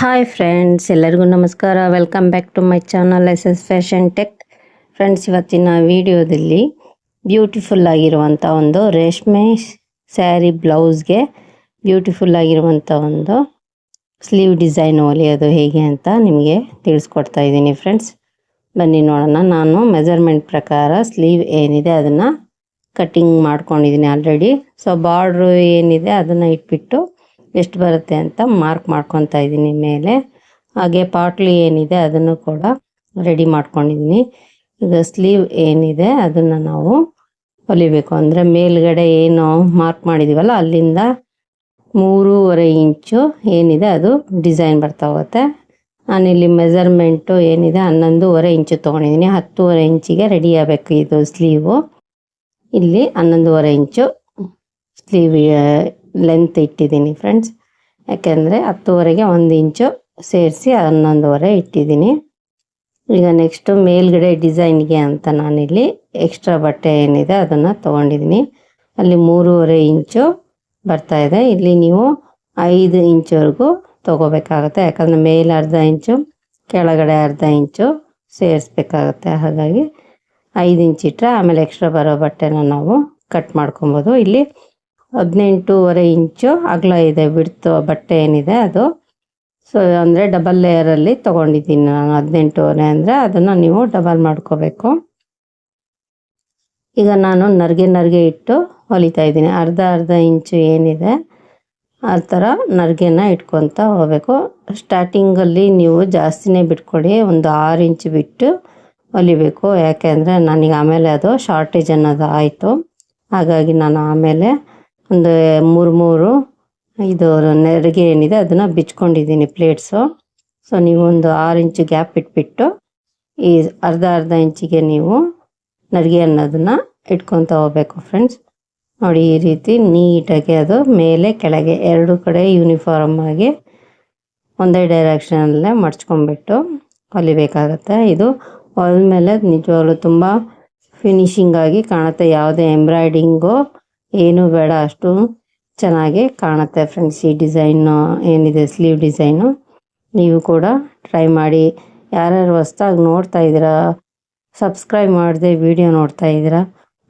Hi friends ಎಲ್ಲರಿಗೂ ನಮಸ್ಕಾರ. Welcome back to my channel S S fashion tech friends ಇವತ್ತಿನ ವಿಡಿಯೋದಲ್ಲಿ ಬ್ಯೂಟಿಫುಲ್ ಆಗಿರುವಂಥ ಒಂದು ರೇಷ್ಮೆ ಸ್ಯಾರಿ ಬ್ಲೌಸ್ಗೆ ಬ್ಯೂಟಿಫುಲ್ ಆಗಿರುವಂಥ ಒಂದು ಸ್ಲೀವ್ ಡಿಸೈನ್ ಹೊಲಿಯೋದು ಹೇಗೆ ಅಂತ ನಿಮಗೆ ತಿಳಿಸ್ಕೊಡ್ತಾ ಇದ್ದೀನಿ ಫ್ರೆಂಡ್ಸ್ ಬನ್ನಿ ನೋಡೋಣ. ನಾನು ಮೆಜರ್ಮೆಂಟ್ ಪ್ರಕಾರ ಸ್ಲೀವ್ ಏನಿದೆ ಅದನ್ನು ಕಟ್ಟಿಂಗ್ ಮಾಡ್ಕೊಂಡಿದ್ದೀನಿ ಆಲ್ರೆಡಿ ಸೊ ಬಾರ್ಡ್ರು ಏನಿದೆ ಅದನ್ನು ಇಟ್ಬಿಟ್ಟು ಎಷ್ಟು ಬರುತ್ತೆ ಅಂತ ಮಾರ್ಕ್ ಮಾಡ್ಕೊತಾ ಇದ್ದೀನಿ ಮೇಲೆ. ಹಾಗೆ ಪಾಟ್ಲಿ ಏನಿದೆ ಅದನ್ನು ಕೂಡ ರೆಡಿ ಮಾಡ್ಕೊಂಡಿದ್ದೀನಿ. ಈಗ ಸ್ಲೀವ್ ಏನಿದೆ ಅದನ್ನು ನಾವು ಹೊಲಿಬೇಕು. ಅಂದರೆ ಮೇಲ್ಗಡೆ ಏನು ಮಾರ್ಕ್ ಮಾಡಿದ್ದೀವಲ್ಲ ಅಲ್ಲಿಂದ ಮೂರುವರೆ ಇಂಚು ಏನಿದೆ ಅದು ಡಿಸೈನ್ ಬರ್ತಾ ಹೋಗುತ್ತೆ. ನಾನಿಲ್ಲಿ ಮೆಸರ್ಮೆಂಟು ಏನಿದೆ ಹನ್ನೊಂದುವರೆ ಇಂಚು ತೊಗೊಂಡಿದ್ದೀನಿ. ಹತ್ತುವರೆ ಇಂಚಿಗೆ ರೆಡಿ ಆಗಬೇಕು ಇದು ಸ್ಲೀವು. ಇಲ್ಲಿ ಹನ್ನೊಂದುವರೆ ಇಂಚು ಸ್ಲೀವ್ ಲೆಂತ್ ಇಟ್ಟಿದ್ದೀನಿ ಫ್ರೆಂಡ್ಸ್ ಯಾಕೆಂದರೆ ಹತ್ತುವರೆಗೆ ಒಂದು ಇಂಚು ಸೇರಿಸಿ ಹನ್ನೊಂದುವರೆ ಇಟ್ಟಿದ್ದೀನಿ. ಈಗ ನೆಕ್ಸ್ಟು ಮೇಲ್ಗಡೆ ಡಿಸೈನ್ಗೆ ಅಂತ ನಾನಿಲ್ಲಿ ಎಕ್ಸ್ಟ್ರಾ ಬಟ್ಟೆ ಏನಿದೆ ಅದನ್ನು ತೊಗೊಂಡಿದ್ದೀನಿ. ಅಲ್ಲಿ ಮೂರುವರೆ ಇಂಚು ಬರ್ತಾ ಇದೆ. ಇಲ್ಲಿ ನೀವು ಐದು ಇಂಚುವರೆಗೂ ತೊಗೋಬೇಕಾಗುತ್ತೆ. ಯಾಕಂದರೆ ಮೇಲೆ ಅರ್ಧ ಇಂಚು ಕೆಳಗಡೆ ಅರ್ಧ ಇಂಚು ಸೇರಿಸ್ಬೇಕಾಗತ್ತೆ. ಹಾಗಾಗಿ ಐದು ಇಂಚ್ ಇಟ್ಟರೆ ಆಮೇಲೆ ಎಕ್ಸ್ಟ್ರಾ ಬರೋ ಬಟ್ಟೆನ ನಾವು ಕಟ್ ಮಾಡ್ಕೊಬೋದು. ಇಲ್ಲಿ ಹದಿನೆಂಟೂವರೆ ಇಂಚು ಅಗಲ ಇದೆ, ಬಿಡ್ತು ಬಟ್ಟೆ ಏನಿದೆ ಅದು. ಸೊ ಅಂದರೆ ಡಬಲ್ ಲೇಯರಲ್ಲಿ ತೊಗೊಂಡಿದ್ದೀನಿ ನಾನು ಹದಿನೆಂಟೂವರೆ ಅಂದರೆ ಅದನ್ನು ನೀವು ಡಬಲ್ ಮಾಡ್ಕೋಬೇಕು. ಈಗ ನಾನು ನರ್ಗೆ ನರ್ಗೆ ಇಟ್ಟು ಹೊಲಿತಾ ಇದ್ದೀನಿ. ಅರ್ಧ ಅರ್ಧ ಇಂಚು ಏನಿದೆ, ಆ ಥರ ನರ್ಗೆನ ಇಟ್ಕೊತ ಹೋಗಬೇಕು. ಸ್ಟಾರ್ಟಿಂಗಲ್ಲಿ ನೀವು ಜಾಸ್ತಿನೇ ಬಿಟ್ಕೊಡಿ, ಒಂದು ಆರು ಇಂಚ್ ಬಿಟ್ಟು ಹೊಲಿಬೇಕು. ಯಾಕೆಂದರೆ ನನಗೆ ಆಮೇಲೆ ಅದು ಶಾರ್ಟೇಜ್ ಅನ್ನೋದು ಆಯಿತು. ಹಾಗಾಗಿ ನಾನು ಆಮೇಲೆ ಒಂದು ಮೂರು ಮೂರು, ಇದು ನೆರಿಗೆ ಏನಿದೆ ಅದನ್ನು ಬಿಚ್ಕೊಂಡಿದ್ದೀನಿ ಪ್ಲೇಟ್ಸು ಸೊ ನೀವು ಒಂದು ಆರು ಇಂಚು ಗ್ಯಾಪ್ ಇಟ್ಬಿಟ್ಟು, ಈ ಅರ್ಧ ಅರ್ಧ ಇಂಚಿಗೆ ನೀವು ನರಿಗೆ ಅನ್ನೋದನ್ನು ಇಟ್ಕೊತ ಹೋಗ್ಬೇಕು ಫ್ರೆಂಡ್ಸ್ ನೋಡಿ, ಈ ರೀತಿ ನೀಟಾಗಿ ಅದು ಮೇಲೆ ಕೆಳಗೆ ಎರಡು ಕಡೆ ಯೂನಿಫಾರ್ಮ್ ಆಗಿ ಒಂದೇ ಡೈರೆಕ್ಷನಲ್ಲೇ ಮಡ್ಚ್ಕೊಂಡ್ಬಿಟ್ಟು ಹೊಲಿಬೇಕಾಗತ್ತೆ. ಇದು ಹೊಲ್ಮೇಲೆ ನಿಜವಾಗ್ಲೂ ತುಂಬ ಫಿನಿಶಿಂಗಾಗಿ ಕಾಣುತ್ತೆ. ಯಾವುದೇ ಎಂಬ್ರಾಯ್ಡಿಂಗು ಏನು ಬೇಡ, ಅಷ್ಟು ಚೆನ್ನಾಗಿ ಕಾಣುತ್ತೆ ಫ್ರೆಂಡ್ಸ್ ಈ ಡಿಸೈನು, ಏನಿದೆ ಸ್ಲೀವ್ ಡಿಸೈನು. ನೀವು ಕೂಡ ಟ್ರೈ ಮಾಡಿ. ಯಾರ್ಯಾರು ಹೊಸ್ದಾಗಿ ನೋಡ್ತಾ ಇದ್ದೀರಾ, ಸಬ್ಸ್ಕ್ರೈಬ್ ಮಾಡದೆ ವಿಡಿಯೋ ನೋಡ್ತಾ ಇದ್ದೀರಾ,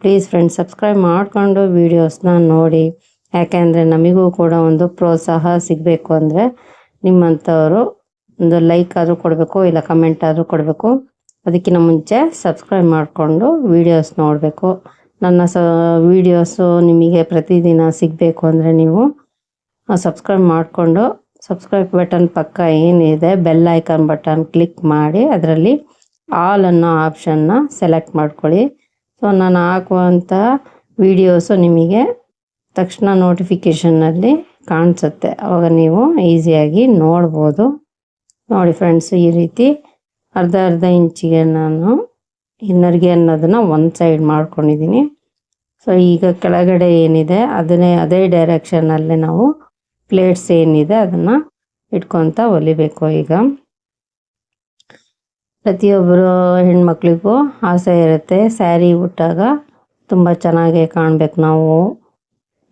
ಪ್ಲೀಸ್ ಫ್ರೆಂಡ್ಸ್ ಸಬ್ಸ್ಕ್ರೈಬ್ ಮಾಡಿಕೊಂಡು ವೀಡಿಯೋಸ್ನ ನೋಡಿ. ಯಾಕೆಂದರೆ ನಮಗೂ ಕೂಡ ಒಂದು ಪ್ರೋತ್ಸಾಹ ಸಿಗಬೇಕು ಅಂದರೆ ನಿಮ್ಮಂಥವರು ಒಂದು ಲೈಕ್ ಆದರೂ ಕೊಡಬೇಕು, ಇಲ್ಲ ಕಮೆಂಟ್ ಆದರೂ ಕೊಡಬೇಕು. ಅದಕ್ಕಿಂತ ಮುಂಚೆ ಸಬ್ಸ್ಕ್ರೈಬ್ ಮಾಡಿಕೊಂಡು ವೀಡಿಯೋಸ್ ನೋಡಬೇಕು. ನನ್ನ ಸ ವೀಡಿಯೋಸು ನಿಮಗೆ ಪ್ರತಿದಿನ ಸಿಗಬೇಕು ಅಂದರೆ ನೀವು ಸಬ್ಸ್ಕ್ರೈಬ್ ಮಾಡಿಕೊಂಡು ಸಬ್ಸ್ಕ್ರೈಬ್ ಬಟನ್ ಪಕ್ಕ ಏನಿದೆ ಬೆಲ್ ಐಕಾನ್ ಬಟನ್ ಕ್ಲಿಕ್ ಮಾಡಿ, ಅದರಲ್ಲಿ ಆಲ್ ಅನ್ನೋ ಆಪ್ಷನ್ನ ಸೆಲೆಕ್ಟ್ ಮಾಡ್ಕೊಳ್ಳಿ. ಸೊ ನಾನು ಹಾಕುವಂಥ ವೀಡಿಯೋಸು ನಿಮಗೆ ತಕ್ಷಣ ನೋಟಿಫಿಕೇಷನ್ನಲ್ಲಿ ಕಾಣಿಸುತ್ತೆ. ಅವಾಗ ನೀವು ಈಸಿಯಾಗಿ ನೋಡ್ಬೋದು. ನೋಡಿ ಫ್ರೆಂಡ್ಸ್ ಈ ರೀತಿ ಅರ್ಧ ಅರ್ಧ ಇಂಚಿಗೆ ನಾನು ಇನ್ನರ್ಗೆ ಅನ್ನೋದನ್ನು ಒಂದು ಸೈಡ್ ಮಾಡ್ಕೊಂಡಿದ್ದೀನಿ ಸೊ ಈಗ ಕೆಳಗಡೆ ಏನಿದೆ, ಅದನ್ನೇ, ಅದೇ ಡೈರೆಕ್ಷನಲ್ಲಿ ನಾವು ಪ್ಲೇಟ್ಸ್ ಏನಿದೆ ಅದನ್ನು ಇಟ್ಕೊತ ಹೊಲಿಬೇಕು ಈಗ. ಪ್ರತಿಯೊಬ್ಬರು ಹೆಣ್ಮಕ್ಳಿಗೂ ಆಸೆ ಇರುತ್ತೆ, ಸ್ಯಾರಿ ಉಟ್ಟಾಗ ತುಂಬ ಚೆನ್ನಾಗಿ ಕಾಣಬೇಕು ನಾವು.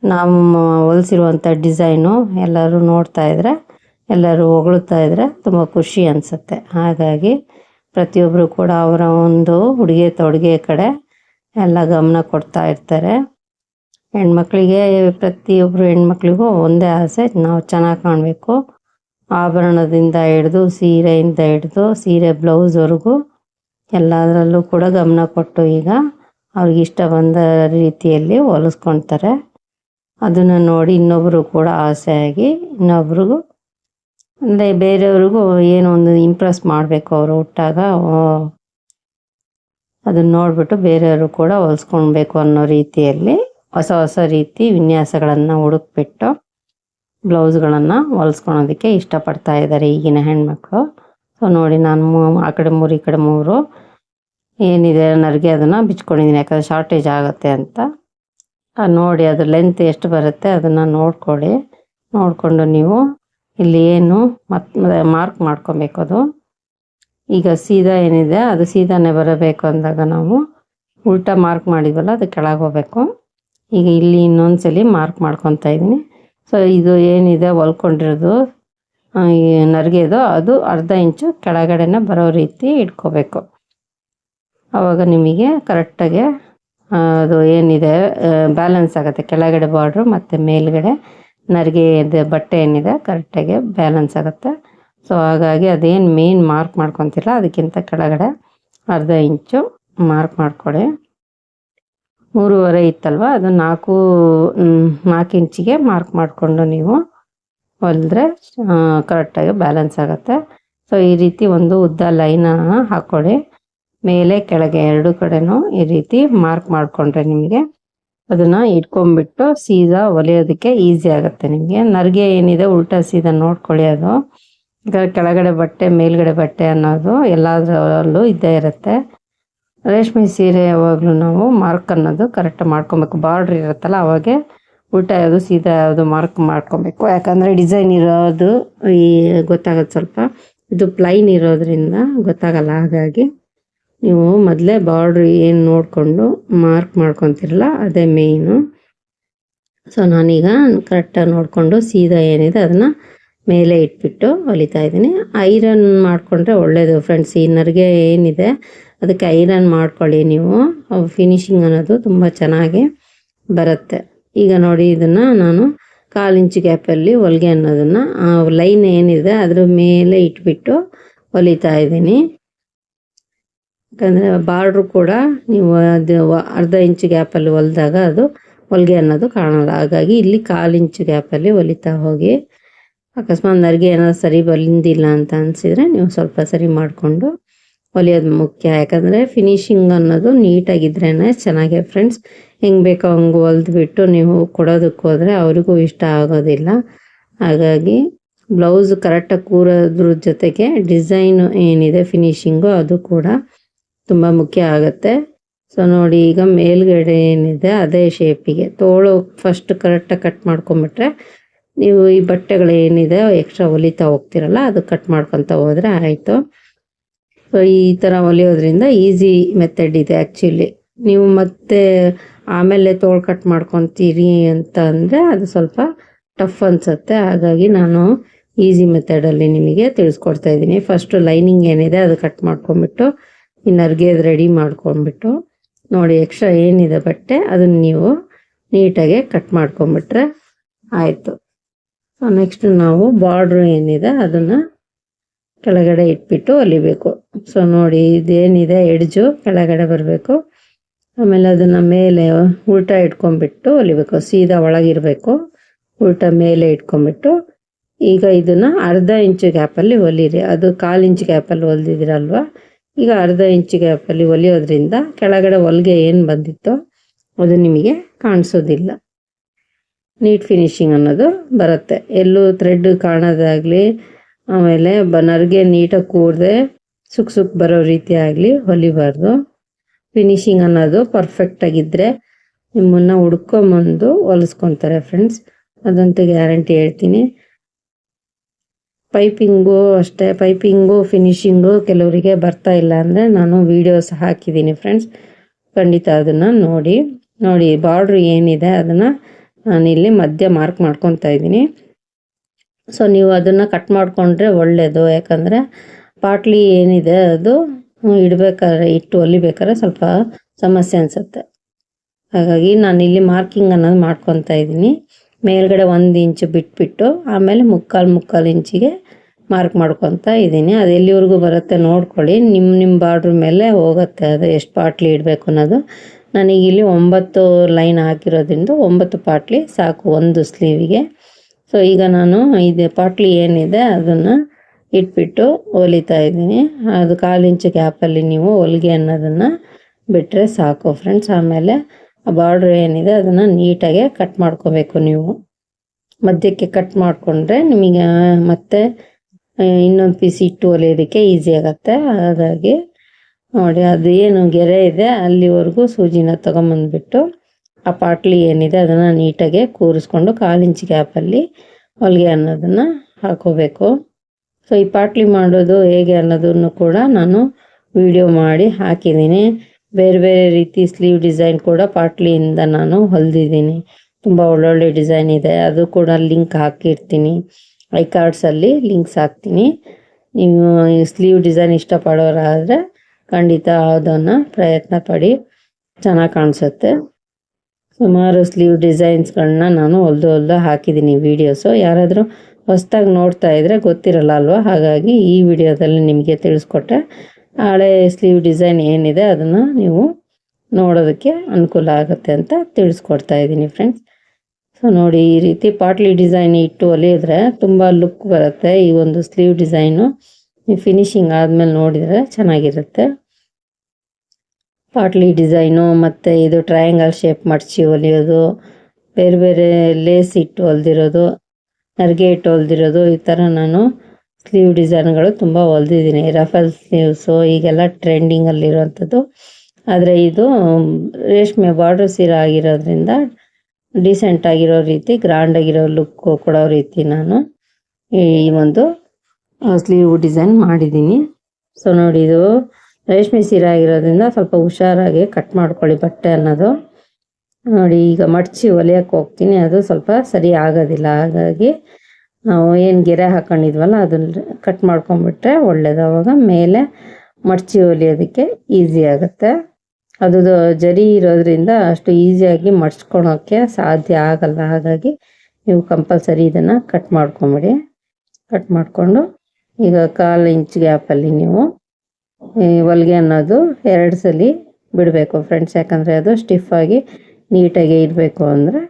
ನಮ್ಮ ಹೊಲಿಸಿರುವಂಥ ಡಿಸೈನು ಎಲ್ಲರೂ ನೋಡ್ತಾ ಇದ್ರೆ, ಎಲ್ಲರೂ ಹೊಗಳುತ್ತಾ ಇದ್ರೆ ತುಂಬ ಖುಷಿ ಅನಿಸುತ್ತೆ. ಹಾಗಾಗಿ ಪ್ರತಿಯೊಬ್ಬರು ಕೂಡ ಅವರ ಒಂದು ಉಡುಗೆ ತೊಡುಗೆ ಕಡೆ ಎಲ್ಲ ಗಮನ ಕೊಡ್ತಾ ಇರ್ತಾರೆ. ಹೆಣ್ಮಕ್ಳಿಗೆ ಪ್ರತಿಯೊಬ್ಬರು ಹೆಣ್ಮಕ್ಳಿಗೂ ಒಂದೇ ಆಸೆ, ನಾವು ಚೆನ್ನಾಗಿ ಕಾಣಬೇಕು. ಆಭರಣದಿಂದ ಹಿಡಿದು, ಸೀರೆಯಿಂದ ಹಿಡ್ದು, ಸೀರೆ ಬ್ಲೌಸ್ವರೆಗೂ ಎಲ್ಲದರಲ್ಲೂ ಕೂಡ ಗಮನ ಕೊಟ್ಟು ಈಗ ಅವ್ರಿಗೆ ಇಷ್ಟ ಬಂದ ರೀತಿಯಲ್ಲಿ ಹೊಲಿಸ್ಕೊಳ್ತಾರೆ. ಅದನ್ನು ನೋಡಿ ಇನ್ನೊಬ್ಬರು ಕೂಡ ಆಸೆಯಾಗಿ ಇನ್ನೊಬ್ರಿಗೂ ಅಂದರೆ ಬೇರೆಯವ್ರಿಗೂ ಏನೋ ಒಂದು ಇಂಪ್ರೆಸ್ ಮಾಡಬೇಕು ಅವರು ಹುಟ್ಟಾಗ ಅದನ್ನು ನೋಡಿಬಿಟ್ಟು ಬೇರೆಯವರು ಕೂಡ ಹೊಲಿಸ್ಕೊಳ್ಬೇಕು ಅನ್ನೋ ರೀತಿಯಲ್ಲಿ ಹೊಸ ಹೊಸ ರೀತಿ ವಿನ್ಯಾಸಗಳನ್ನು ಹುಡುಕ್ಬಿಟ್ಟು ಬ್ಲೌಸ್ಗಳನ್ನು ಹೊಲಿಸ್ಕೊಳೋದಕ್ಕೆ ಇಷ್ಟಪಡ್ತಾ ಇದ್ದಾರೆ ಈಗಿನ ಹೆಣ್ಮಕ್ಳು. ಸೊ ನೋಡಿ ನಾನು ಆ ಕಡೆ ಮೂರು, ಈ ಕಡೆ ಮೂರು. ಏನಿದೆ ನನಗೆ ಅದನ್ನು ಬಿಚ್ಕೊಂಡಿದ್ದೀನಿ, ಯಾಕಂದರೆ ಶಾರ್ಟೇಜ್ ಆಗುತ್ತೆ ಅಂತ. ನೋಡಿ ಅದು ಲೆಂತ್ ಎಷ್ಟು ಬರುತ್ತೆ ಅದನ್ನು ನೋಡ್ಕೊಳ್ಳಿ. ನೋಡಿಕೊಂಡು ನೀವು ಇಲ್ಲಿ ಏನು ಮತ್ತೆ ಮಾರ್ಕ್ ಮಾಡ್ಕೊಬೇಕು ಅದು. ಈಗ ಸೀದಾ ಏನಿದೆ, ಅದು ಸೀದಾನೇ ಬರಬೇಕು ಅಂದಾಗ ನಾವು ಉಲ್ಟಾ ಮಾರ್ಕ್ ಮಾಡಿದ್ವಲ್ಲ, ಅದು ಕೆಳಗೆ ಹೋಗ್ಬೇಕು. ಈಗ ಇಲ್ಲಿ ಇನ್ನೊಂದ್ಸಲಿ ಮಾರ್ಕ್ ಮಾಡ್ಕೊತಾ ಇದ್ದೀನಿ. ಸೊ ಇದು ಏನಿದೆ, ಹೊಲ್ಕೊಂಡಿರೋದು ನರಿಗೆದು, ಅದು ಅರ್ಧ ಇಂಚು ಕೆಳಗಡೆನ ಬರೋ ರೀತಿ ಇಟ್ಕೋಬೇಕು. ಆವಾಗ ನಿಮಗೆ ಕರೆಕ್ಟಾಗಿ ಅದು ಏನಿದೆ ಬ್ಯಾಲೆನ್ಸ್ ಆಗುತ್ತೆ. ಕೆಳಗಡೆ ಬಾರ್ಡ್ರು ಮತ್ತು ಮೇಲ್ಗಡೆ. ನರಿಗೆ ಬಟ್ಟೆ ಏನಿದೆ, ಕರೆಕ್ಟಾಗಿ ಬ್ಯಾಲೆನ್ಸ್ ಆಗುತ್ತೆ. ಸೊ ಹಾಗಾಗಿ ಅದೇನು ಮೇನ್ ಮಾರ್ಕ್ ಮಾಡ್ಕೊತಿಲ್ಲ, ಅದಕ್ಕಿಂತ ಕೆಳಗಡೆ ಅರ್ಧ ಇಂಚು ಮಾರ್ಕ್ ಮಾಡಿಕೊಡಿ. ಮೂರುವರೆ ಇತ್ತಲ್ವ, ಅದು ನಾಲ್ಕು ನಾಲ್ಕು ಇಂಚಿಗೆ ಮಾರ್ಕ್ ಮಾಡಿಕೊಂಡು ನೀವು ಹೊಲಿದ್ರೆ ಕರೆಕ್ಟಾಗಿ ಬ್ಯಾಲೆನ್ಸ್ ಆಗುತ್ತೆ. ಸೊ ಈ ರೀತಿ ಒಂದು ಉದ್ದ ಲೈನ ಹಾಕ್ಕೊಳ್ಳಿ ಮೇಲೆ ಕೆಳಗೆ ಎರಡು ಕಡೆನೂ ಈ ರೀತಿ ಮಾರ್ಕ್ ಮಾಡಿಕೊಂಡ್ರೆ ನಿಮಗೆ ಅದನ್ನ ಇಟ್ಕೊಂಡ್ಬಿಟ್ಟು ಸೀದಾ ಹೊಲಿಯೋದಕ್ಕೆ ಈಸಿ ಆಗುತ್ತೆ ನಿಮಗೆ. ನರಿಗೆ ಏನಿದೆ ಉಲ್ಟಾ ಸೀದಾ ನೋಡ್ಕೊಳ್ಳಿ ಅದು. ಕೆಳಗಡೆ ಬಟ್ಟೆ, ಮೇಲ್ಗಡೆ ಬಟ್ಟೆ ಅನ್ನೋದು ಎಲ್ಲದರಲ್ಲೂ ಇದ್ದೇ ಇರುತ್ತೆ. ರೇಷ್ಮೆ ಸೀರೆ ಯಾವಾಗಲೂ ನಾವು ಮಾರ್ಕ್ ಅನ್ನೋದು ಕರೆಕ್ಟ್ ಮಾಡ್ಕೊಬೇಕು. ಬಾರ್ಡ್ರ್ ಇರುತ್ತಲ್ಲ, ಅವಾಗೆ ಉಲ್ಟಾ ಯಾವುದು ಸೀದಾ ಯಾವುದು ಮಾರ್ಕ್ ಮಾಡ್ಕೊಬೇಕು. ಯಾಕಂದರೆ ಡಿಸೈನ್ ಇರೋದು ಈ ಗೊತ್ತಾಗತ್ತೆ ಸ್ವಲ್ಪ. ಇದು ಪ್ಲೈನ್ ಇರೋದ್ರಿಂದ ಗೊತ್ತಾಗಲ್ಲ ಹಾಗಾಗಿ. ನೀವು ಮೊದಲೇ ಬಾರ್ಡ್ರ್ ಏನು ನೋಡಿಕೊಂಡು ಮಾರ್ಕ್ ಮಾಡ್ಕೊತಿರಲ್ಲ, ಅದೇ ಮೇಯ್ನು ಸೊ ನಾನೀಗ ಕರೆಕ್ಟಾಗಿ ನೋಡಿಕೊಂಡು ಸೀದಾ ಏನಿದೆ ಅದನ್ನು ಮೇಲೆ ಇಟ್ಬಿಟ್ಟು ಹೊಲಿತಾ ಇದ್ದೀನಿ. ಐರನ್ ಮಾಡಿಕೊಂಡ್ರೆ ಒಳ್ಳೆಯದು ಫ್ರೆಂಡ್ಸ್ ಈ ನರಿಗೆ ಏನಿದೆ, ಅದಕ್ಕೆ ಐರನ್ ಮಾಡ್ಕೊಳ್ಳಿ ನೀವು. ಫಿನಿಶಿಂಗ್ ಅನ್ನೋದು ತುಂಬ ಚೆನ್ನಾಗಿ ಬರುತ್ತೆ. ಈಗ ನೋಡಿ, ಇದನ್ನು ನಾನು ಕಾಲು ಇಂಚು ಗ್ಯಾಪಲ್ಲಿ ಹೊಲಿಗೆ ಅನ್ನೋದನ್ನು ಲೈನ್ ಏನಿದೆ ಅದ್ರ ಮೇಲೆ ಇಟ್ಬಿಟ್ಟು ಹೊಲಿತಾ ಇದ್ದೀನಿ. ಯಾಕಂದರೆ ಬಾರ್ಡ್ರು ಕೂಡ ನೀವು ಅದು ಅರ್ಧ ಇಂಚು ಗ್ಯಾಪಲ್ಲಿ ಹೊಲಿದಾಗ ಅದು ಹೊಲಿಗೆ ಅನ್ನೋದು ಕಾಣಲ್ಲ. ಹಾಗಾಗಿ ಇಲ್ಲಿ ಕಾಲು ಇಂಚು ಗ್ಯಾಪಲ್ಲಿ ಹೊಲಿತಾ ಹೋಗಿ, ಅಕಸ್ಮಾತ್ ನರಿಗೆ ಏನಾದ್ರು ಸರಿ ಬಂದಿಲ್ಲ ಅಂತ ಅನಿಸಿದರೆ ನೀವು ಸ್ವಲ್ಪ ಸರಿ ಮಾಡಿಕೊಂಡು ಹೊಲಿಯೋದು ಮುಖ್ಯ. ಯಾಕಂದರೆ ಫಿನಿಶಿಂಗ್ ಅನ್ನೋದು ನೀಟಾಗಿದ್ರೇ ಚೆನ್ನಾಗೆ ಫ್ರೆಂಡ್ಸ್ ಹೆಂಗೆ ಬೇಕೋ ಹಂಗೆ ಹೊಲಿದ್ಬಿಟ್ಟು ನೀವು ಕೊಡೋದಕ್ಕೆ ಹೋದರೆ ಅವ್ರಿಗೂ ಇಷ್ಟ ಆಗೋದಿಲ್ಲ. ಹಾಗಾಗಿ ಬ್ಲೌಸ್ ಕರೆಕ್ಟಾಗಿ ಕೂರೋದ್ರ ಜೊತೆಗೆ ಡಿಸೈನು ಏನಿದೆ ಫಿನಿಶಿಂಗು ಅದು ಕೂಡ ತುಂಬ ಮುಖ್ಯ ಆಗುತ್ತೆ. ಸೊ ನೋಡಿ ಈಗ ಮೇಲ್ಗಡೆ ಏನಿದೆ ಅದೇ ಶೇಪಿಗೆ ತೋಳು ಫಸ್ಟ್ ಕರೆಕ್ಟಾಗಿ ಕಟ್ ಮಾಡ್ಕೊಂಬಿಟ್ರೆ ನೀವು ಈ ಬಟ್ಟೆಗಳೇನಿದೆ ಎಕ್ಸ್ಟ್ರಾ ಹೊಲಿತಾ ಹೋಗ್ತಿರಲ್ಲ, ಅದು ಕಟ್ ಮಾಡ್ಕೊತ ಹೋದರೆ ಆಯಿತು. ಸೊ ಈ ಥರ ಹೊಲಿಯೋದ್ರಿಂದ ಈಸಿ ಮೆಥಡ್ ಇದೆ ಆ್ಯಕ್ಚುಲಿ ನೀವು ಮತ್ತೆ ಆಮೇಲೆ ತೋಳು ಕಟ್ ಮಾಡ್ಕೊತೀರಿ ಅಂತ ಅಂದರೆ ಅದು ಸ್ವಲ್ಪ ಟಫ್ ಅನಿಸುತ್ತೆ. ಹಾಗಾಗಿ ನಾನು ಈಸಿ ಮೆಥಡಲ್ಲಿ ನಿಮಗೆ ತಿಳಿಸ್ಕೊಡ್ತಾ ಇದ್ದೀನಿ. ಫಸ್ಟು ಲೈನಿಂಗ್ ಏನಿದೆ ಅದು ಕಟ್ ಮಾಡ್ಕೊಂಬಿಟ್ಟು ಈ ಅದು ರೆಡಿ ಮಾಡ್ಕೊಂಡ್ಬಿಟ್ಟು ನೋಡಿ ಎಕ್ಸ್ಟ್ರಾ ಏನಿದೆ ಬಟ್ಟೆ ಅದನ್ನು ನೀವು ನೀಟಾಗಿ ಕಟ್ ಮಾಡ್ಕೊಂಬಿಟ್ರೆ ಆಯಿತು. ಸೊ ನೆಕ್ಸ್ಟ್ ನಾವು ಬಾರ್ಡ್ರ್ ಏನಿದೆ ಅದನ್ನು ಕೆಳಗಡೆ ಇಟ್ಬಿಟ್ಟು ಹೊಲಿಬೇಕು ಸೊ ನೋಡಿ ಇದೇನಿದೆ ಎಡ್ಜು ಕೆಳಗಡೆ ಬರಬೇಕು. ಆಮೇಲೆ ಅದನ್ನು ಮೇಲೆ ಉಲ್ಟ ಇಟ್ಕೊಂಡ್ಬಿಟ್ಟು ಹೊಲಿಬೇಕು ಸೀದಾ ಒಳಗಿರಬೇಕು. ಉಲ್ಟಾ ಮೇಲೆ ಇಟ್ಕೊಂಡ್ಬಿಟ್ಟು ಈಗ ಇದನ್ನು ಅರ್ಧ ಇಂಚು ಗ್ಯಾಪಲ್ಲಿ ಹೊಲಿರಿ ಅದು ಕಾಲು ಇಂಚು ಗ್ಯಾಪಲ್ಲಿ ಹೊಲ್ದಿದ್ದೀರಲ್ವ ಈಗ ಅರ್ಧ ಇಂಚು ಗ್ಯಾಪಲ್ಲಿ ಒಲಿಯೋದ್ರಿಂದ ಕೆಳಗಡೆ ಹೊಲಿಗೆ ಏನು ಬಂದಿತ್ತೋ ಅದು ನಿಮಗೆ ಕಾಣಿಸೋದಿಲ್ಲ. ನೀಟ್ ಫಿನಿಶಿಂಗ್ ಅನ್ನೋದು ಬರುತ್ತೆ. ಎಲ್ಲೂ ಥ್ರೆಡ್ ಕಾಣೋದಾಗಲಿ, ಆಮೇಲೆ ಬ ನರ್ಗೆ ನೀಟಾಗಿ ಕೂಡದೆ ಸುಕ್ ಸುಕ್ ಬರೋ ರೀತಿ ಆಗಲಿ ಹೊಲಿಬಾರ್ದು. ಫಿನಿಶಿಂಗ್ ಅನ್ನೋದು ಪರ್ಫೆಕ್ಟಾಗಿದ್ದರೆ ನಿಮ್ಮನ್ನು ಹುಡ್ಕೊಂಬಂದು ಹೊಲಿಸ್ಕೊತಾರೆ ಫ್ರೆಂಡ್ಸ್. ಅದಂತೂ ಗ್ಯಾರಂಟಿ ಹೇಳ್ತೀನಿ. ಪೈಪಿಂಗು ಅಷ್ಟೇ, ಪೈಪಿಂಗು, ಫಿನಿಶಿಂಗು ಕೆಲವರಿಗೆ ಬರ್ತಾ ಇಲ್ಲ ಅಂದರೆ ನಾನು ವೀಡಿಯೋಸ್ ಹಾಕಿದ್ದೀನಿ ಫ್ರೆಂಡ್ಸ್ ಖಂಡಿತ ಅದನ್ನು ನೋಡಿ ನೋಡಿ ಬಾರ್ಡ್ರ್ ಏನಿದೆ ಅದನ್ನು ನಾನಿಲ್ಲಿ ಮಧ್ಯ ಮಾರ್ಕ್ ಮಾಡ್ಕೊತಾ ಇದ್ದೀನಿ. ಸೊ ನೀವು ಅದನ್ನು ಕಟ್ ಮಾಡಿಕೊಂಡ್ರೆ ಒಳ್ಳೆಯದು ಯಾಕಂದರೆ ಪಾಟ್ಲಿ ಏನಿದೆ ಅದು, ಇಡಬೇಕಾದ್ರೆ, ಇಟ್ಟು ಹೊಲಿಬೇಕಾದ್ರೆ ಸ್ವಲ್ಪ ಸಮಸ್ಯೆ ಅನಿಸುತ್ತೆ. ಹಾಗಾಗಿ ನಾನು ಇಲ್ಲಿ ಮಾರ್ಕಿಂಗ್ ಅನ್ನೋದು ಮಾಡ್ಕೊತಾ ಇದ್ದೀನಿ. ಮೇಲ್ಗಡೆ ಒಂದು ಇಂಚು ಬಿಟ್ಬಿಟ್ಟು, ಆಮೇಲೆ ಮುಕ್ಕಾಲು ಮುಕ್ಕಾಲು ಇಂಚಿಗೆ ಮಾರ್ಕ್ ಮಾಡ್ಕೊತಾ ಇದ್ದೀನಿ ಅದು ಎಲ್ಲಿವರೆಗೂ ಬರುತ್ತೆ ನೋಡ್ಕೊಳ್ಳಿ. ನಿಮ್ಮ ನಿಮ್ಮ ಬಾರ್ಡ್ರ್ ಮೇಲೆ ಹೋಗುತ್ತೆ ಅದು ಎಷ್ಟು ಪಾಟ್ಲಿ ಇಡಬೇಕು ಅನ್ನೋದು. ನನಗೆ ಇಲ್ಲಿ ಒಂಬತ್ತು ಲೈನ್ ಹಾಕಿರೋದ್ರಿಂದ ಒಂಬತ್ತು ಪಾಟ್ಲಿ ಸಾಕು ಒಂದು ಸ್ಲೀವಿಗೆ. ಸೊ ಈಗ ನಾನು ಇದು ಪಾಟ್ಲಿ ಏನಿದೆ ಅದನ್ನು ಇಟ್ಬಿಟ್ಟು ಹೊಲಿತಾ ಇದ್ದೀನಿ ಅದು ಕಾಲು ಇಂಚು ಗ್ಯಾಪಲ್ಲಿ ನೀವು ಹೊಲಿಗೆ ಅನ್ನೋದನ್ನು ಬಿಟ್ಟರೆ ಸಾಕು ಫ್ರೆಂಡ್ಸ್ ಆಮೇಲೆ ಬಾರ್ಡ್ರ್ ಏನಿದೆ ಅದನ್ನು ನೀಟಾಗಿ ಕಟ್ ಮಾಡ್ಕೋಬೇಕು ನೀವು. ಮಧ್ಯಕ್ಕೆ ಕಟ್ ಮಾಡಿಕೊಂಡ್ರೆ ನಿಮಗೆ ಮತ್ತೆ ಇನ್ನೊಂದು ಪೀಸ್ ಇಟ್ಟು ಹೊಲಿಯೋದಕ್ಕೆ ಈಸಿ ಆಗುತ್ತೆ. ಹಾಗಾಗಿ ನೋಡಿ, ಅದು ಏನು ಗೆರೆ ಇದೆ, ಅಲ್ಲಿವರೆಗೂ ಸೂಜಿನ ತೊಗೊಂಬಂದ್ಬಿಟ್ಟು ಆ ಪಾಟ್ಲಿ ಏನಿದೆ, ಅದನ್ನು ನೀಟಾಗಿ ಕೂರಿಸ್ಕೊಂಡು ಕಾಲಿಂಚ್ ಗ್ಯಾಪಲ್ಲಿ ಹೊಲಿಗೆ ಅನ್ನೋದನ್ನು ಹಾಕೋಬೇಕು. ಸೊ ಈ ಪಾಟ್ಲಿ ಮಾಡೋದು ಹೇಗೆ ಅನ್ನೋದನ್ನು ಕೂಡ ನಾನು ವಿಡಿಯೋ ಮಾಡಿ ಹಾಕಿದ್ದೀನಿ. ಬೇರೆ ಬೇರೆ ರೀತಿ ಸ್ಲೀವ್ ಡಿಸೈನ್ ಕೂಡ ಪಾಟ್ಲಿಯಿಂದ ನಾನು ಹೊಲಿದಿದ್ದೀನಿ. ತುಂಬ ಒಳ್ಳೊಳ್ಳೆ ಡಿಸೈನ್ ಇದೆ. ಅದು ಕೂಡ ಲಿಂಕ್ ಹಾಕಿರ್ತೀನಿ. ಐ ಕಾರ್ಡ್ಸಲ್ಲಿ ಲಿಂಕ್ಸ್ ಹಾಕ್ತೀನಿ. ನೀವು ಸ್ಲೀವ್ ಡಿಸೈನ್ ಇಷ್ಟಪಡೋರಾದರೆ ಖಂಡಿತ ಅದನ್ನು ಪ್ರಯತ್ನ ಪಡಿ. ಚೆನ್ನಾಗಿ ಕಾಣಿಸುತ್ತೆ. ಸುಮಾರು ಸ್ಲೀವ್ ಡಿಸೈನ್ಸ್ಗಳನ್ನ ನಾನು ಹೊಲ್ದು ಹೊಲ್ದು ಹಾಕಿದ್ದೀನಿ ವೀಡಿಯೋಸು. ಯಾರಾದರೂ ಹೊಸ್ದಾಗಿ ನೋಡ್ತಾ ಇದ್ದರೆ ಗೊತ್ತಿರಲ್ಲ ಅಲ್ವಾ? ಹಾಗಾಗಿ ಈ ವಿಡಿಯೋದಲ್ಲಿ ನಿಮಗೆ ತಿಳಿಸ್ಕೊಟ್ಟೆ ಹಳೆ ಸ್ಲೀವ್ ಡಿಸೈನ್ ಏನಿದೆ ಅದನ್ನು ನೀವು ನೋಡೋದಕ್ಕೆ ಅನುಕೂಲ ಆಗುತ್ತೆ ಅಂತ ತಿಳಿಸ್ಕೊಡ್ತಾ ಇದ್ದೀನಿ ಫ್ರೆಂಡ್ಸ್. ಸೊ ನೋಡಿ, ಈ ರೀತಿ ಪಾಟ್ಲಿ ಡಿಸೈನ್ ಇಟ್ಟು ಹೊಲಿದ್ರೆ ತುಂಬ ಲುಕ್ ಬರುತ್ತೆ. ಈ ಒಂದು ಸ್ಲೀವ್ ಡಿಸೈನು. ಫಿನಿಶಿಂಗ್ ಆದಮೇಲೆ ನೋಡಿದರೆ ಚೆನ್ನಾಗಿರುತ್ತೆ. ಪಾಟ್ಲಿ ಡಿಸೈನು ಮತ್ತು ಇದು ಟ್ರಯಾಂಗಲ್ ಶೇಪ್ ಮಡಚಿ ಹೊಲಿಯೋದು ಬೇರೆ ಬೇರೆ ಲೇಸ್ ಇಟ್ಟು ಹೊಲ್ದಿರೋದು ನರ್ಗೆ ಇಟ್ಟು ಹೊಲ್ದಿರೋದು ಈ ಥರ ನಾನು ಸ್ಲೀವ್ ಡಿಸೈನ್ಗಳು ತುಂಬ ಹೊಲ್ದಿದ್ದೀನಿ ರಫಲ್ ಸ್ಲೀವ್ಸು ಈಗೆಲ್ಲ ಟ್ರೆಂಡಿಂಗಲ್ಲಿರುವಂಥದ್ದು ಆದರೆ ಇದು, ರೇಷ್ಮೆ ಬಾರ್ಡ್ರ್ ಸೀರೆ ಆಗಿರೋದ್ರಿಂದ ಡಿಸೆಂಟ್ ಆಗಿರೋ ರೀತಿ ಗ್ರ್ಯಾಂಡ್ ಆಗಿರೋ ಲುಕ್ ಕೊಡೋ ರೀತಿ ನಾನು ಈ ಒಂದು ಸ್ಲೀವ್ ಡಿಸೈನ್ ಮಾಡಿದ್ದೀನಿ. ಸೊ ನೋಡಿ ಇದು ರೇಷ್ಮೆ ಸೀರೆ ಆಗಿರೋದ್ರಿಂದ ಸ್ವಲ್ಪ ಹುಷಾರಾಗಿ ಕಟ್ ಮಾಡ್ಕೊಳ್ಳಿ ಬಟ್ಟೆ ಅನ್ನೋದು. ನೋಡಿ, ಈಗ ಮಡಚಿ ಹೊಲಿಯೋಕೆ ಹೋಗ್ತೀನಿ. ಅದು ಸ್ವಲ್ಪ ಸರಿ ಆಗೋದಿಲ್ಲ. ಹಾಗಾಗಿ ನಾವು ಏನು ಗೆರೆ ಹಾಕೊಂಡಿದ್ವಲ್ಲ, ಅದನ್ನ ಕಟ್ ಮಾಡ್ಕೊಂಬಿಟ್ರೆ ಒಳ್ಳೇದು. ಅವಾಗ ಮೇಲೆ ಮಡಚಿ ಹೊಲಿಯೋದಕ್ಕೆ ಈಸಿ ಆಗುತ್ತೆ. ಅದು ಜರಿ ಇರೋದ್ರಿಂದ ಅಷ್ಟು ಈಸಿಯಾಗಿ ಮಡ್ಸ್ಕೊಳೋಕ್ಕೆ ಸಾಧ್ಯ ಆಗಲ್ಲ. ಹಾಗಾಗಿ ನೀವು ಕಂಪಲ್ಸರಿ ಇದನ್ನು ಕಟ್ ಮಾಡ್ಕೊಂಬಿಡಿ. ಕಟ್ ಮಾಡಿಕೊಂಡು ಈಗ ಕಾಲು ಇಂಚ್ ಗ್ಯಾಪಲ್ಲಿ ನೀವು ಹೊಲಿಗೆ ಅನ್ನೋದು ಎರಡು ಸಲ ಬಿಡಬೇಕು ಫ್ರೆಂಡ್ಸ್. ಯಾಕಂದರೆ ಅದು ಸ್ಟಿಫಾಗಿ ನೀಟಾಗಿ ಇರಬೇಕು ಅಂದರೆ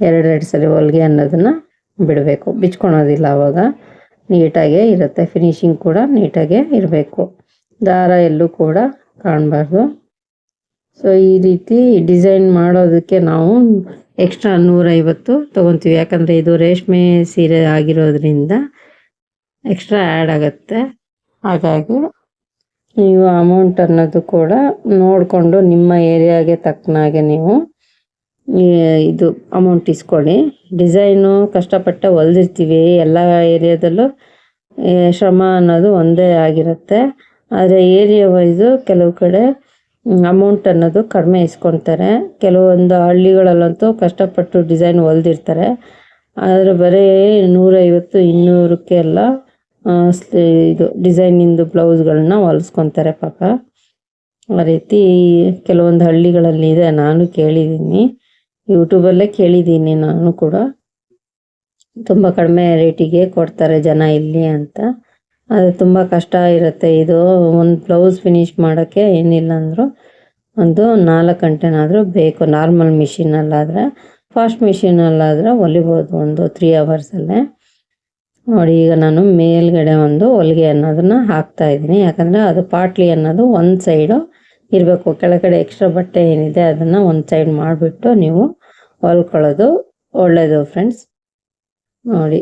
ಎರಡೆರಡು ಸಲ ಹೊಲಿಗೆ ಅನ್ನೋದನ್ನು ಬಿಡಬೇಕು. ಬಿಚ್ಕೊಳೋದಿಲ್ಲ ಆವಾಗ ನೀಟಾಗೇ ಇರುತ್ತೆ. ಫಿನಿಶಿಂಗ್ ಕೂಡ ನೀಟಾಗೇ ಇರಬೇಕು. ದಾರ ಎಲ್ಲೂ ಕೂಡ ಕಾಣಬಾರ್ದು. ಸೊ ಈ ರೀತಿ ಡಿಸೈನ್ ಮಾಡೋದಕ್ಕೆ ನಾವು ಎಕ್ಸ್ಟ್ರಾ ನೂರೈವತ್ತು ತೊಗೊತೀವಿ. ಯಾಕಂದರೆ ಇದು ರೇಷ್ಮೆ ಸೀರೆ ಆಗಿರೋದ್ರಿಂದ ಎಕ್ಸ್ಟ್ರಾ ಆ್ಯಡ್ ಆಗುತ್ತೆ. ಹಾಗಾಗಿ ನೀವು ಅಮೌಂಟ್ ಅನ್ನೋದು ಕೂಡ ನೋಡಿಕೊಂಡು ನಿಮ್ಮ ಏರಿಯಾಗೆ ತಕ್ಕನಾಗೆ ನೀವು ಇದು ಅಮೌಂಟ್ ಇಸ್ಕೊಳ್ಳಿ. ಡಿಸೈನು ಕಷ್ಟಪಟ್ಟು ಹೊಲ್ದಿರ್ತೀವಿ. ಎಲ್ಲ ಏರಿಯಾದಲ್ಲೂ ಶ್ರಮ ಅನ್ನೋದು ಒಂದೇ ಆಗಿರುತ್ತೆ. ಆದರೆ ಏರಿಯಾ ವೈಸು ಕೆಲವು ಕಡೆ ಅಮೌಂಟ್ ಅನ್ನೋದು ಕಡಿಮೆ ಇಸ್ಕೊತಾರೆ. ಕೆಲವೊಂದು ಹಳ್ಳಿಗಳಲ್ಲಂತೂ ಕಷ್ಟಪಟ್ಟು ಡಿಸೈನ್ ಹೊಲ್ದಿರ್ತಾರೆ. ಆದರೆ ಬರೀ ನೂರೈವತ್ತು, ಇನ್ನೂರಕ್ಕೆ ಎಲ್ಲ ಇದು ಡಿಸೈನಿಂದು ಬ್ಲೌಸ್ಗಳನ್ನ ಹೊಲಿಸ್ಕೊತಾರೆ ಪಾಪ. ಆ ರೀತಿ ಕೆಲವೊಂದು ಹಳ್ಳಿಗಳಲ್ಲಿ ಇದೆ ನಾನು ಕೇಳಿದ್ದೀನಿ. ಯೂಟ್ಯೂಬಲ್ಲೇ ಕೇಳಿದ್ದೀನಿ ನಾನು ಕೂಡ. ತುಂಬ ಕಡಿಮೆ ರೇಟಿಗೆ ಕೊಡ್ತಾರೆ ಜನ ಇಲ್ಲಿ ಅಂತ. ಅದು ತುಂಬ ಕಷ್ಟ ಇರುತ್ತೆ. ಇದು ಒಂದು ಬ್ಲೌಸ್ ಫಿನಿಶ್ ಮಾಡೋಕ್ಕೆ ಏನಿಲ್ಲ ಅಂದರೂ ಒಂದು ನಾಲ್ಕು ಗಂಟೆನಾದರೂ ಬೇಕು. ನಾರ್ಮಲ್ ಮಿಷಿನಲ್ಲಾದರೆ ಫಾಸ್ಟ್ ಮಿಷಿನಲ್ಲಾದರೆ ಹೊಲಿಬೋದು ಒಂದು ತ್ರೀ ಅವರ್ಸಲ್ಲೇ ನೋಡಿ, ಈಗ ನಾನು ಮೇಲ್ಗಡೆ ಒಂದು ಹೊಲಿಗೆ ಅನ್ನೋದನ್ನು ಹಾಕ್ತಾ ಇದ್ದೀನಿ. ಯಾಕಂದರೆ ಅದು ಪಾಟ್ಲಿ ಅನ್ನೋದು ಒಂದು ಸೈಡು ಇರಬೇಕು. ಕೆಳಗಡೆ ಎಕ್ಸ್ಟ್ರಾ ಬಟ್ಟೆ ಏನಿದೆ ಅದನ್ನು ಒಂದು ಸೈಡ್ ಮಾಡಿಬಿಟ್ಟು ನೀವು ಹೊಲ್ಕೊಳ್ಳೋದು ಒಳ್ಳೆಯದು ಫ್ರೆಂಡ್ಸ್ ನೋಡಿ.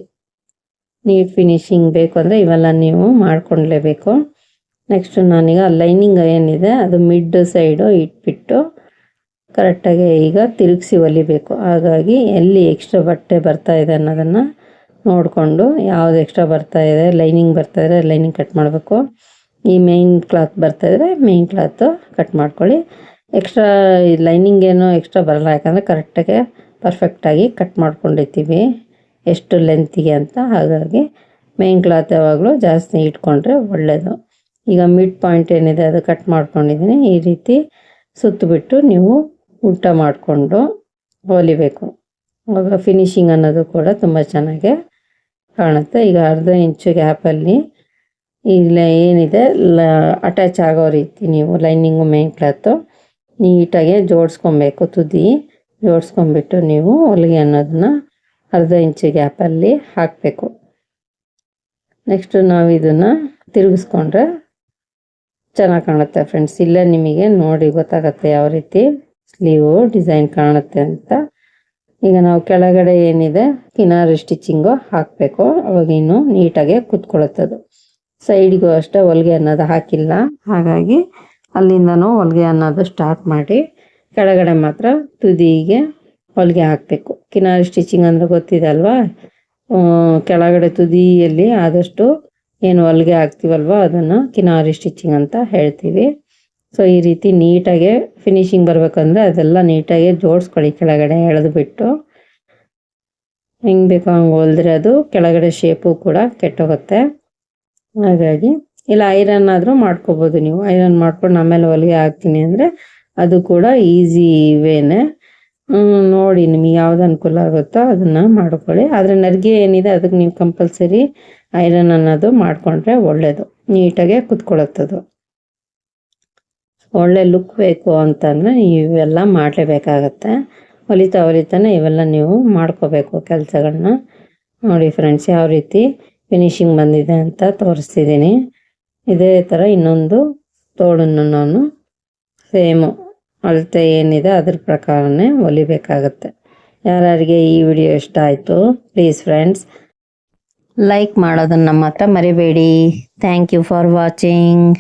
ನೀಟ್ ಫಿನಿಶಿಂಗ್ ಬೇಕು ಅಂದರೆ ಇವೆಲ್ಲ ನೀವು ಮಾಡ್ಕೊಳ್ಲೇಬೇಕು ನೆಕ್ಸ್ಟು ನಾನೀಗ ಲೈನಿಂಗ್ ಏನಿದೆ ಅದು ಮಿಡ್ ಸೈಡು ಇಟ್ಬಿಟ್ಟು ಕರೆಕ್ಟಾಗಿ ಈಗ ತಿರುಗಿಸಿ ಹೊಲಿಬೇಕು ಹಾಗಾಗಿ ಎಲ್ಲಿ ಎಕ್ಸ್ಟ್ರಾ ಬಟ್ಟೆ ಬರ್ತಾ ಇದೆ ಅನ್ನೋದನ್ನು ನೋಡಿಕೊಂಡು ಯಾವುದು ಎಕ್ಸ್ಟ್ರಾ ಬರ್ತಾ ಇದೆ ಲೈನಿಂಗ್ ಬರ್ತಾ ಇದ್ರೆ ಲೈನಿಂಗ್ ಕಟ್ ಮಾಡಬೇಕು. ಈ ಮೇಯ್ನ್ ಕ್ಲಾತ್ ಬರ್ತಾ ಇದ್ರೆ ಮೇಯ್ನ್ ಕ್ಲಾತು ಕಟ್ ಮಾಡ್ಕೊಳ್ಳಿ. ಎಕ್ಸ್ಟ್ರಾ ಲೈನಿಂಗ್ ಏನೋ ಎಕ್ಸ್ಟ್ರಾ ಬರಲ್ಲ, ಯಾಕಂದರೆ ಕರೆಕ್ಟಾಗಿ ಪರ್ಫೆಕ್ಟಾಗಿ ಕಟ್ ಮಾಡ್ಕೊಂಡಿರ್ತೀವಿ. ಎಷ್ಟು ಲೆಂತಿಗೆ ಅಂತ ಹಾಗಾಗಿ ಮೇನ್ ಕ್ಲಾತ್ ಯಾವಾಗಲೂ ಜಾಸ್ತಿ ಇಟ್ಕೊಂಡ್ರೆ ಒಳ್ಳೆಯದು ಈಗ ಮಿಡ್ ಪಾಯಿಂಟ್ ಏನಿದೆ ಅದು ಕಟ್ ಮಾಡ್ಕೊಂಡಿದ್ದೀನಿ. ಈ ರೀತಿ ಸುತ್ತಬಿಟ್ಟು ನೀವು ಊಟ ಮಾಡಿಕೊಂಡು ಹೊಲಿಬೇಕು. ಆವಾಗ ಫಿನಿಶಿಂಗ್ ಅನ್ನೋದು ಕೂಡ ತುಂಬ ಚೆನ್ನಾಗೆ ಕಾಣುತ್ತೆ. ಈಗ ಅರ್ಧ ಇಂಚು ಗ್ಯಾಪಲ್ಲಿ ಇಲ್ಲ ಏನಿದೆ, ಲ ಅಟ್ಯಾಚ್ ಆಗೋ ರೀತಿ ನೀವು ಲೈನಿಂಗು ಮೇನ್ ಕ್ಲಾತು ನೀಟಾಗಿ ಜೋಡಿಸ್ಕೊಬೇಕು, ತುದಿ ಜೋಡಿಸ್ಕೊಂಬಿಟ್ಟು ನೀವು ಹೊಲಿಗೆ ಅನ್ನೋದನ್ನ ಅರ್ಧ ಇಂಚು ಗ್ಯಾಪಲ್ಲಿ ಹಾಕಬೇಕು. ನೆಕ್ಸ್ಟು ನಾವು ಇದನ್ನು ತಿರುಗಿಸ್ಕೊಂಡ್ರೆ ಚೆನ್ನಾಗಿ ಕಾಣುತ್ತೆ ಫ್ರೆಂಡ್ಸ್ ಇಲ್ಲ ನಿಮಗೆ ನೋಡಿ ಗೊತ್ತಾಗುತ್ತೆ ಯಾವ ರೀತಿ ಸ್ಲೀವು ಡಿಸೈನ್ ಕಾಣುತ್ತೆ ಅಂತ. ಈಗ ನಾವು ಕೆಳಗಡೆ ಏನಿದೆ, ಕಿನಾರಿ ಸ್ಟಿಚಿಂಗು ಹಾಕಬೇಕು. ಅವಾಗ ಇನ್ನು ನೀಟಾಗಿ ಕುತ್ಕೊಳ್ಳುತ್ತದು. ಸೈಡ್ಗೂ ಅಷ್ಟೇ ಹೊಲಿಗೆ ಅನ್ನೋದು ಹಾಕಿಲ್ಲ. ಹಾಗಾಗಿ ಅಲ್ಲಿಂದನೂ ಹೊಲಿಗೆ ಅನ್ನೋದು ಸ್ಟಾರ್ಟ್ ಮಾಡಿ ಕೆಳಗಡೆ ಮಾತ್ರ ತುದಿಗೆ ಹೊಲಿಗೆ ಹಾಕಬೇಕು. ಕಿನಾರಿ ಸ್ಟಿಚಿಂಗ್ ಅಂದರೆ ಗೊತ್ತಿದೆ ಅಲ್ವಾ ಕೆಳಗಡೆ ತುದಿಯಲ್ಲಿ ಆದಷ್ಟು ಏನು ಹೊಲಿಗೆ ಹಾಕ್ತೀವಲ್ವ ಅದನ್ನು ಕಿನಾರಿ ಸ್ಟಿಚಿಂಗ್ ಅಂತ ಹೇಳ್ತೀವಿ. ಸೊ ಈ ರೀತಿ ನೀಟಾಗೆ ಫಿನಿಶಿಂಗ್ ಬರಬೇಕಂದ್ರೆ ಅದೆಲ್ಲ ನೀಟಾಗಿ ಜೋಡಿಸ್ಕೊಳ್ಳಿ ಕೆಳಗಡೆ ಎಳೆದು ಬಿಟ್ಟು ಹೆಂಗೆ ಬೇಕೋ ಹಂಗೆ ಹೊಲಿದ್ರೆ ಅದು ಕೆಳಗಡೆ ಶೇಪು ಕೂಡ ಕೆಟ್ಟೋಗುತ್ತೆ. ಹಾಗಾಗಿ ಇಲ್ಲ ಐರನ್ ಆದರೂ ಮಾಡ್ಕೋಬೋದು ನೀವು. ಐರನ್ ಮಾಡ್ಕೊಂಡು ಆಮೇಲೆ ಹೊಲಿಗೆ ಹಾಕ್ತೀನಿ ಅಂದರೆ ಅದು ಕೂಡ ಈಸಿ ವೇನೆ. ನೋಡಿ ನಿಮಗೆ ಯಾವ್ದು ಅನುಕೂಲ ಆಗುತ್ತೋ ಅದನ್ನ ಮಾಡ್ಕೊಳ್ಳಿ. ಆದರೆ ನರ್ಗೆ ಏನಿದೆ, ಅದಕ್ಕೆ ನೀವು ಕಂಪಲ್ಸರಿ ಐರನ್ ಅನ್ನೋದು ಮಾಡಿಕೊಂಡ್ರೆ ಒಳ್ಳೇದು. ನೀಟಾಗೆ ಕುತ್ಕೊಳತ್ತದು ಒಳ್ಳೆ ಲುಕ್ ಬೇಕು ಅಂತಂದರೆ ಇವೆಲ್ಲ ಮಾಡಲೇಬೇಕಾಗತ್ತೆ. ಹೊಲಿತಾ ಹೊಲಿತಾನೆ ಇವೆಲ್ಲ ನೀವು ಮಾಡ್ಕೋಬೇಕು ಕೆಲಸಗಳನ್ನ ನೋಡಿ ಫ್ರೆಂಡ್ಸ್ ಯಾವ ರೀತಿ ಫಿನಿಶಿಂಗ್ ಬಂದಿದೆ ಅಂತ ತೋರಿಸ್ತಿದ್ದೀನಿ. ಇದೇ ಥರ ಇನ್ನೊಂದು ತೋಳನ್ನು ನಾನು ಸೇಮು ಅಳತೆ ಏನಿದೆ ಅದ್ರ ಪ್ರಕಾರನೇ ಹೊಲಿಬೇಕಾಗತ್ತೆ. ಯಾರ್ಯಾರಿಗೆ ಈ ವಿಡಿಯೋ ಇಷ್ಟ ಆಯಿತು ಪ್ಲೀಸ್ ಫ್ರೆಂಡ್ಸ್ ಲೈಕ್ ಮಾಡೋದನ್ನು ಮಾತ್ರ ಮರಿಬೇಡಿ. Thank you for watching